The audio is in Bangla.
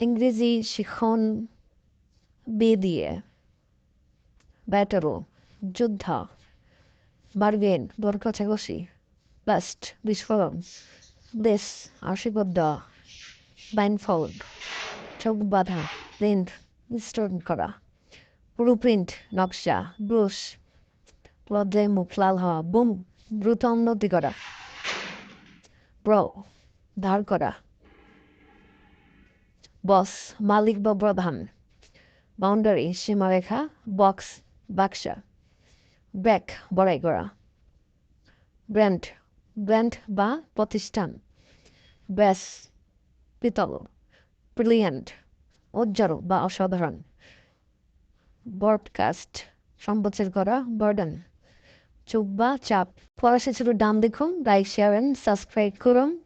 ইংরেজি শিখন বে দিয়ে ব্যাটেল যোদ্ধা বার্গেন দর কষাকষি বাস্ট, বিস্ফোরণ ব্লেস আশীর্বাদ দেওয়া চোখ বাঁধা, প্রিন্ট, স্টোন করা পুরো প্রিন্ট নকশা, ব্রুশ লজ্জে মুখ লাল হওয়া, বুম, দ্রুত উন্নতি করা, ব্র, ধার করা বস মালিক বা প্রধান। বাউন্ডারি, সীমারেখা, বক্স, বাক্সা। ব্যাক, বড়াই করা। ব্র্যান্ড ব্র্যান্ড বা প্রতিষ্ঠান। ব্যাস, পিতল, ব্রিলিয়ান্ট, উজ্জ্বল বা অসাধারণ। ব্রডকাস্ট, সম্প্রচার করা বার্ডেন। চুপ বা চাপ। ফরাসি ছিল ডান দেখুন লাইক শেয়ার সাবস্ক্রাইব করুন।